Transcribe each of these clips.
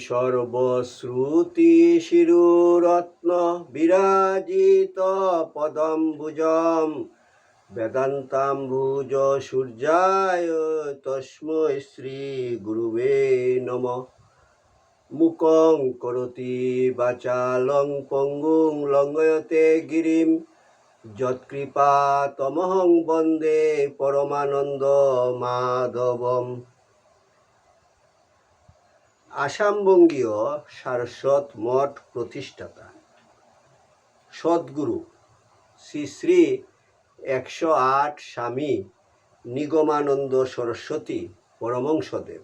সর্বশ্রুতি শিরুরত্ন বিরাজিত পদম্বুজম বেদান্তাম্বুজ সূর্যায় তস্মৈ শ্রী গুরুবে নম মুকং করতি বাচালং পঙ্গুং লঙ্ঘয়তে গিরিম যৎকৃপা তমহং বন্দে পরমানন্দ মাধবম আসামবঙ্গীয় সারস্বত মঠ প্রতিষ্ঠাতা। সদ্গুরু শ্রী শ্রী একশো আট স্বামী নিগমানন্দ সরস্বতী পরমংসদেব।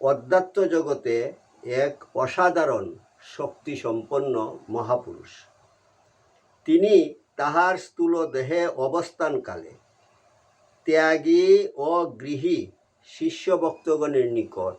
অধ্যাত্ম জগতে এক অসাধারণ শক্তিসম্পন্ন মহাপুরুষ। তিনি তাহার স্থূল দেহে অবস্থানকালে ত্যাগী ও গৃহী শিষ্য ভক্তগণের নিকট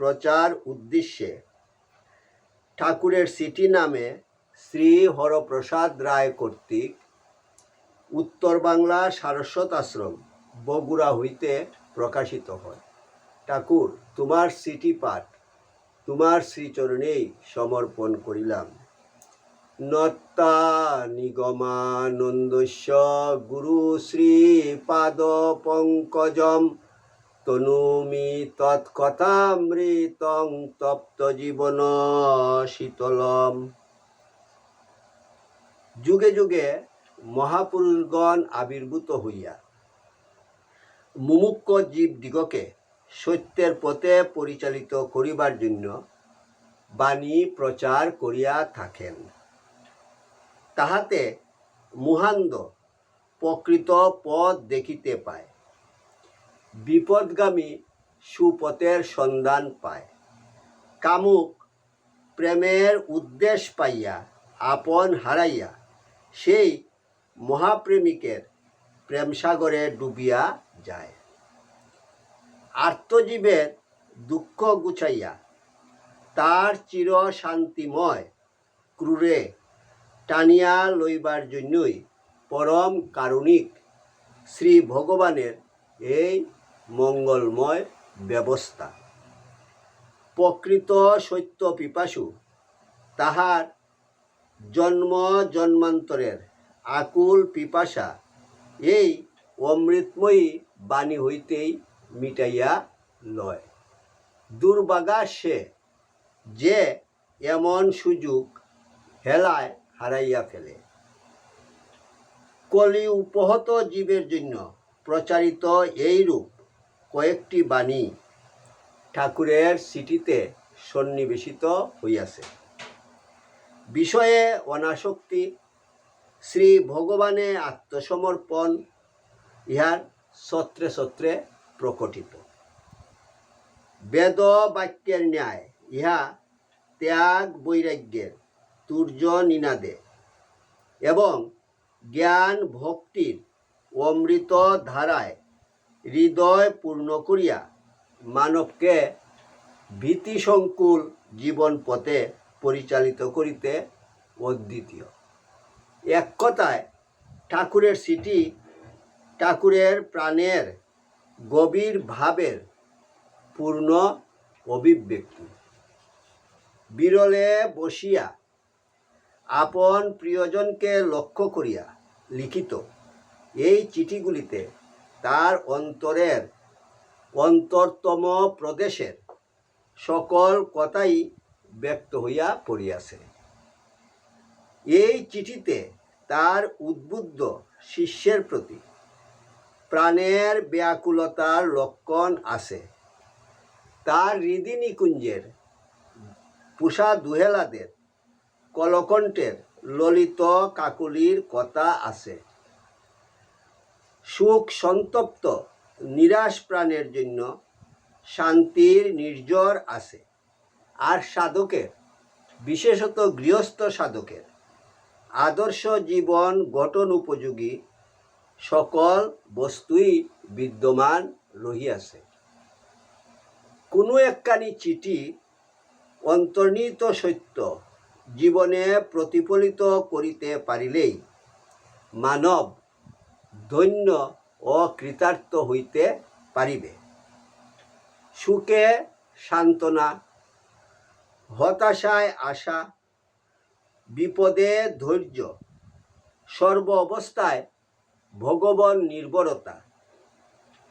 প্রচার উদ্দেশ্যে ঠাকুরের সিটি নামে শ্রী হরপ্রসাদ রায় কর্তৃক উত্তর বাংলা সারস্বত আশ্রম, বগুড়া হইতে প্রকাশিত হয়। ঠাকুর, তোমার সিটি পাঠ, তোমার শ্রীচরণেই সমর্পণ করিলাম। নত্তা নিগমানন্দস্য গুরু শ্রী পাদ পঙ্কজম তনুমি তৎকথামৃতং তপ্ত জীবন শীতলম। যুগে যুগে মহাপুরুষগণ আবির্ভূত হইয়া মুমুক্ষ জীবদিগকে সত্যের পথে পরিচালিত করিবার জন্য বাণী প্রচার করিয়া থাকেন। তাহাতে মুহান্দ প্রকৃত পথ দেখিতে পায়। বিপদগামী সুপথের সন্ধান পায়। কামুক প্রেমের উদ্দেশ পাইয়া, আপন হারাইয়া, সেই মহাপ্রেমিকের প্রেমসাগরে ডুবিয়া যায়। আত্মজীবের দুঃখ গুছাইয়া, তার চির শান্তিময় ক্রুরে টানিয়া লইবার জন্যই পরম কারুণিক শ্রী ভগবানের এই মঙ্গলময় ব্যবস্থা। প্রকৃত সত্য পিপাসু, তাহার জন্ম জন্মান্তরের আকুল পিপাসা, এই অমৃতময়ী বাণী হইতেই মিটাইয়া লয়। দুর্বাগা সে যে এমন সুযোগ হেলায় হারাইয়া ফেলে। কলি উপহত জীবের জন্য প্রচারিত এইরূপ কয়েকটি বাণী ঠাকুরের সিটিতে সন্নিবেশিত হইয়াছে। বিষয়ে অনাসক্তি, শ্রী ভগবানে আত্মসমর্পণ, ইহার সত্রে সত্রে প্রকটিত। বেদ বাক্যের ন্যায় ইহা ত্যাগ বৈরাগ্যের তুর্য নিনাদে এবং জ্ঞান ভক্তির অমৃত ধারায় হৃদয় পূর্ণ করিয়া মানবকে ভীতিসংকুল জীবন পথে পরিচালিত করিতে অদ্বিতীয়। এক কথায়, ঠাকুরের সিটি ঠাকুরের প্রাণের গভীর ভাবের পূর্ণ অভিব্যক্তি। বিরলে বসিয়া আপন প্রিয়জনকে লক্ষ্য করিয়া লিখিত এই চিঠিগুলিতে তার অন্তরের অন্তরতম প্রদেশের সকল কথাই ব্যক্ত হইয়া পড়িয়াছে। এই চিঠিতে তার উদ্বুদ্ধ শিষ্যের প্রতি প্রাণের ব্যাকুলতার লক্ষণ আছে। তার হৃদি নিকুঞ্জের পুষা দুহেলাদের কলকণ্ঠের ললিত কাকুলির কথা আছে। সুখ সন্তপ্ত, নিরাশ প্রাণের জন্য শান্তির নির্জর আছে। আর সাধকের, বিশেষত গৃহস্থ সাধকের, আদর্শ জীবন গঠন উপযোগী সকল বস্তুই বিদ্যমান রহিয়াছে। কোনো একখানি চিঠি অন্তর্নিহিত সত্য জীবনে প্রতিফলিত করিতে পারিলেই মানব ধন্য ও কৃতার্থ হইতে পারিবে। সুখে সান্ত্বনা, হতাশায় আশা, বিপদে ধৈর্য, সর্ব অবস্থায় ভগবান নির্ভরতা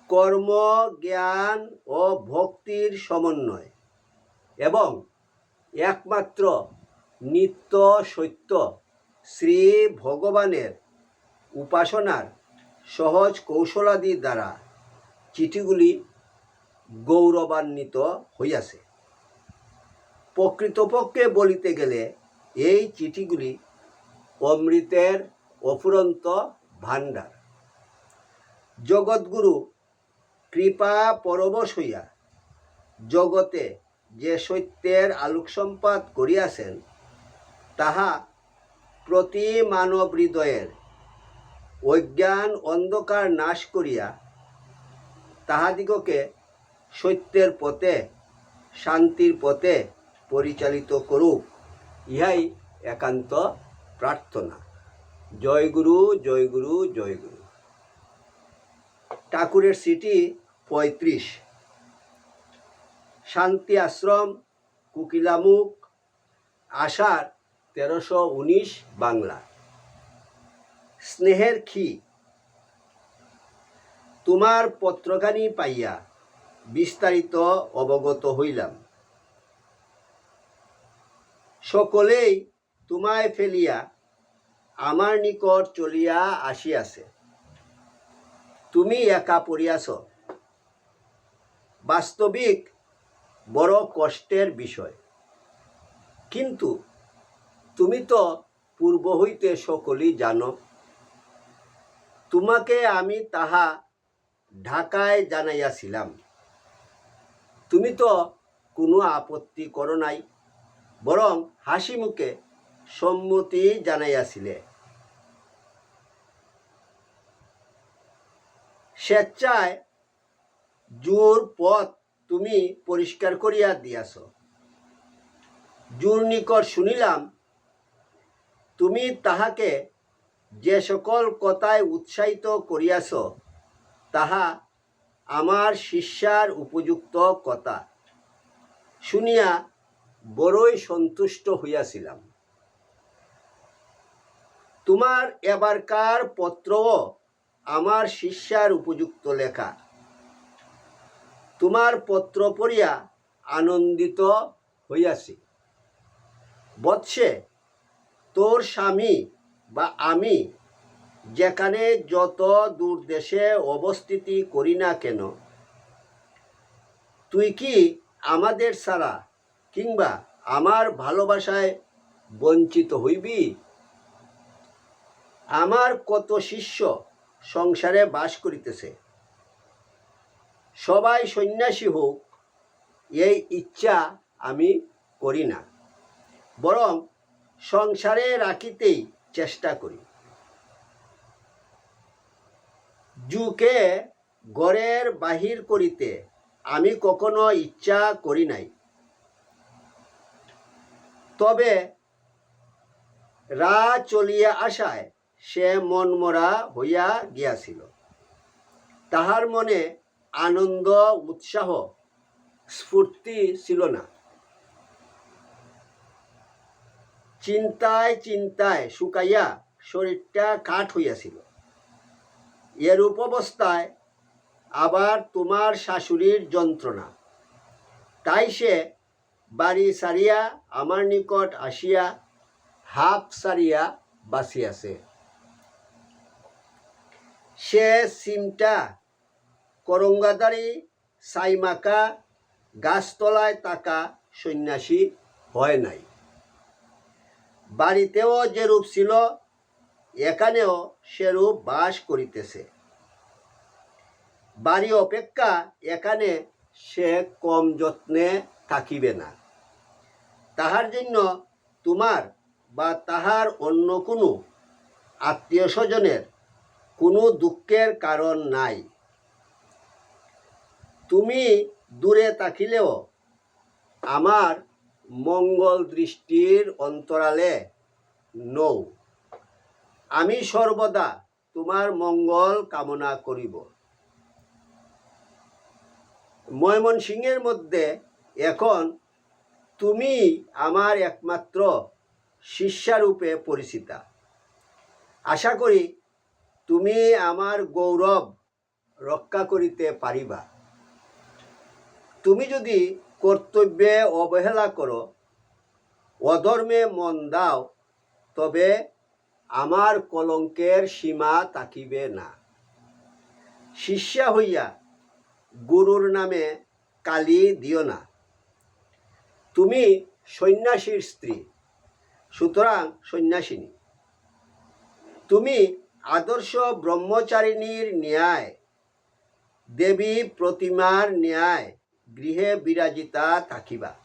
কর্ম, জ্ঞান ও ভক্তির সমন্বয় এবং একমাত্র নিত্য সত্য শ্রী ভগবানের উপাসনার সহজ কৌশলাদি দ্বারা চিঠিগুলি গৌরবান্বিত হইয়াছে। প্রকৃতপক্ষে বলিতে গেলে এই চিঠিগুলি অমৃতের অফুরন্ত ভাণ্ডার। জগৎগুরু কৃপা পরবশ হইয়া জগতে যে সত্যের আলোকসম্পাদ করিয়াছেন, তাহা প্রতি মানব হৃদয়ের অজ্ঞান অন্ধকার নাশ করিয়া তাহাদিগকে সত্যের পথে, শান্তির পথে পরিচালিত করুক, ইহাই একান্ত প্রার্থনা। জয় গুরু জয় গুরু জয় গুরু। ঠাকুরের সিটি পঁয়ত্রিশ। শান্তি আশ্রম, কুকিলামুখ, আষাঢ় তেরোশো উনিশ, বাংলা। স্নেহের খি। তোমার পত্রখানি পাইয়া বিস্তারিত অবগত হইলাম। সকলেই তোমায় ফেলিয়া আমার নিকট চলিয়া আসিয়াছে। তুমি একা পড়িয়াছ। বাস্তবিক বড় কষ্টের বিষয়। কিন্তু তুমি তো পূর্ব হইতে সকলেই জানো। তোমাকে আমি তাহা ঢাকায় জানাইয়াছিলাম। তুমি তো কোনো আপত্তি করো নাই, বরং হাসি মুখে সম্মতি জানাইয়াছিলে। স্বেচ্ছায় জোর পথ তুমি পরিষ্কার করিয়া দিয়াছ। জোর নিকট শুনিলাম, তুমি তাহাকে যে সকল কথায় উৎসাহিত করিয়াছ, তাহা আমার শিষ্যার উপযুক্ত কথা। শুনিয়া বড়ই সন্তুষ্ট হইয়াছিলাম। তোমার এবারকার পত্রও আমার শিষ্যার উপযুক্ত লেখা। তোমার পত্র পড়িয়া আনন্দিত হইয়াছি। বৎসে তোর স্বামী বা আমি যেখানে যত দূর দেশে অবস্থিতি করি না কেন, তুই কি আমাদের ছাড়া কিংবা আমার ভালোবাসায় বঞ্চিত হইবি? আমার কত শিষ্য সংসারে বাস করিতেছে। সবাই সন্ন্যাসী হোক, এই ইচ্ছা আমি করি না। বরং সংসারে রাখিতেই চেষ্টা করি। জুকে ঘরের বাহির করিতে আমি কখনো ইচ্ছা করি নাই। তবে রা চলিয়া আসায় সে মনমরা হইয়া গিয়াছিল। তাহার মনে আনন্দ, উৎসাহ, স্ফূর্তি ছিল না। চিন্তায় চিন্তায় শুকাইয়া শরীরটা কাঠ হইয়াছিল এরূপ অবস্থায় আবার তোমার শাশুড়ির যন্ত্রণা। তাই সে বাড়ি সারিয়া আমার নিকট আসিয়া হাফ সারিয়া বাসিয়াছে সে সিমটা করঙ্গাদারি সাইমাকা গাছতলায় তাকা সন্ন্যাসী হয় নাই। বাড়িতেও যেরূপ ছিল, এখানেও সেরূপ বাস করিতেছে। বাড়ি অপেক্ষা এখানে সে কম যত্নে থাকিবে না। তাহার জন্য তোমার বা তাহার অন্য কোনো আত্মীয় স্বজনের কোনো দুঃখের কারণ নাই। তুমি দূরে থাকিলেও আমার মঙ্গল দৃষ্টির অন্তরালে নৌ আমি সর্বদা তোমার মঙ্গল কামনা করিব। ময়মনসিংহের মধ্যে এখন তুমি আমার একমাত্র শিষ্যারূপে পরিচিতা। আশা করি তুমি আমার গৌরব রক্ষা করিতে পারিবা। তুমি যদি কর্তব্যে অবহেলা করো। অধর্মে মন দাও, তবে আমার কলঙ্কের সীমা থাকিবে না। শিষ্যা হইয়া গুরুর নামে কালি দিও না। তুমি সন্ন্যাসীর স্ত্রী, সুতরাং সন্ন্যাসিনী। তুমি আদর্শ ব্রহ্মচারিণীর ন্যায়, দেবী প্রতিমার ন্যায় গৃহে বিরাজিতা থাকিবা।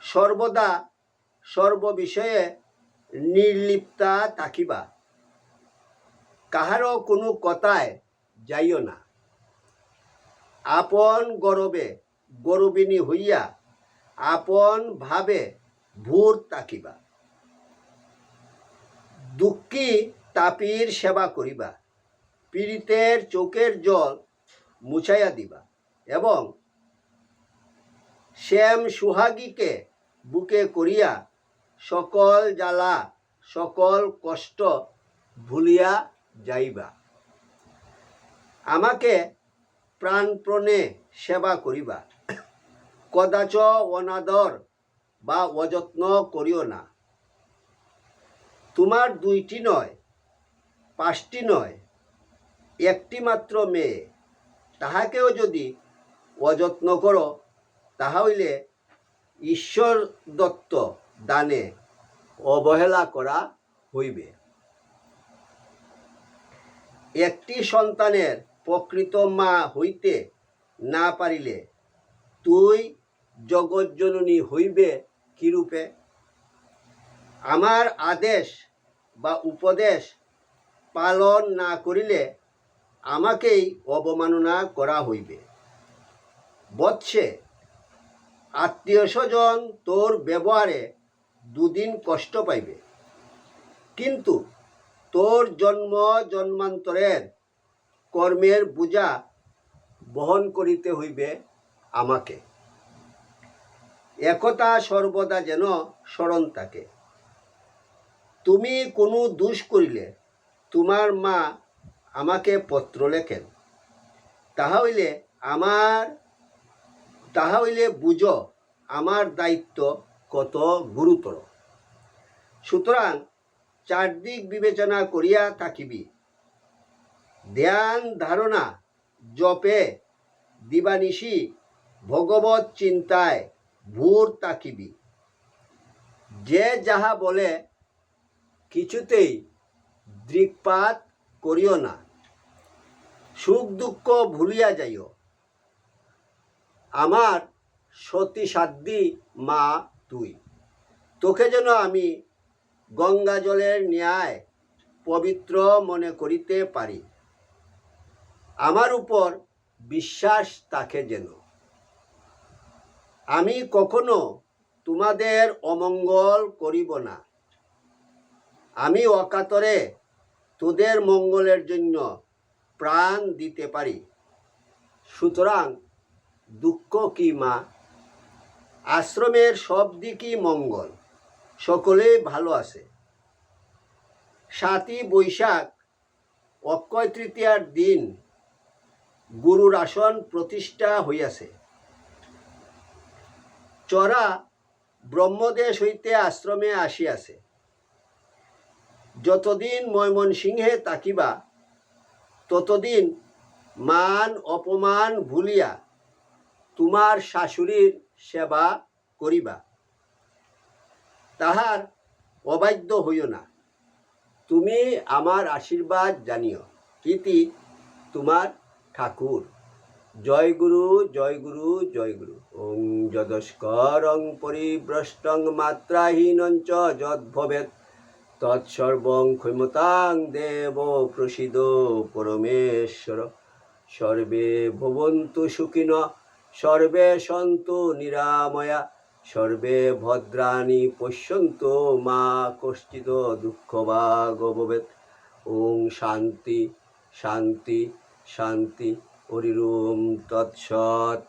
সর্বদা সর্ববিষয়ে নির্লিপ্তা থাকিবা। কাহারও কোনো কথায় যাইও না। আপন গরবে গরবিনী হইয়া আপন ভাবে ভূর তাকিবা দুঃখী তাপির সেবা করিবা। পীড়িতের চোখের জল মুছাইয়া দিবা। এবং শ্যাম সুহাগীকে বুকে করিয়া সকল জ্বালা, সকল কষ্ট ভুলিয়া যাইবা। আমাকে প্রাণপ্রণে সেবা করিবা। কদাচ অনাদর বা অযত্ন করিও না। তোমার দুইটি নয়, পাঁচটি নয়, একটি মাত্র মেয়ে। তাহাকেও যদি অযত্ন করো তাহা হইলে ঈশ্বর দত্ত দানে অবহেলা করা হইবে। একটি সন্তানের প্রকৃত মা হইতে না পারিলে তুই জগজ্জননী হইবে কিরূপে? আমার আদেশ বা উপদেশ পালন না করিলে আমাকেই অবমাননা করা হইবে। বৎসে আত্মীয় স্বজন তোর ব্যবহারে দুদিন কষ্ট পাইবে। কিন্তু তোর জন্ম জন্মান্তরের কর্মের বোঝা বহন করিতে হইবে আমাকে। একতা সর্বদা যেন স্মরণ থাকে। তুমি কোনো দুষ করিলে তোমার মা আমাকে পত্র লেখেন। তাহা হইলে আমার তাহা হইলে বুঝো, আমার দায়িত্ব কত গুরুতর। সুতরাং চারদিক বিবেচনা করিয়া থাকিবি। ধ্যান ধারণা জপে দিবানিশি ভগবত চিন্তায় ভূর তাকিবি যে যাহা বলে, কিছুতেই দৃকপাত করিও না। সুখ দুঃখ ভুলিয়া যাইও। আমার সতী সাধ্যী মা তুই। তোকে যেন আমি গঙ্গা জলের ন্যায় পবিত্র মনে করিতে পারি। আমার উপর বিশ্বাস তাকে যেন। আমি কখনো তোমাদের অমঙ্গল করিব না। আমি অকাতরে তোদের মঙ্গলের জন্য প্রাণ দিতে পারি। সুতরাং দুঃখ কি মা? আশ্রমের সব দিকই মঙ্গল সকলেই ভালো আছে। সাতই বৈশাখ, অক্ষয় তৃতীয়ার দিন, গুরুর আসন প্রতিষ্ঠা হইয়াছে। চরা ব্রহ্মদেশ হইতে আশ্রমে আসিয়াছে। যতদিন ময়মনসিংহে তাকিবা ততদিন মান অপমান ভুলিয়া তোমার শাশুড়ির সেবা করিবা। তাহার অবাধ্য হইও না। তুমি আমার আশীর্বাদ জানিও। ইতি তোমার ঠাকুর। জয় গুরু জয় গুরু জয় গুরু। ওং যদস্করং পরিভ্রষ্টং মাত্রাহীনং চ যদ্ভবেৎ। তৎসর্বং ক্ষমতাং দেব প্রসিদ পরমেশ্বর। সর্বে ভবন্তু সুখিন। সর্বে সন্ত নিরাময়া, সর্বে ভদ্রাণী পশ্যন্ত মা কশ্চিত দুঃখ বা গবেদ ওং শান্তি শান্তি শান্তি হরিরোম তৎসৎ।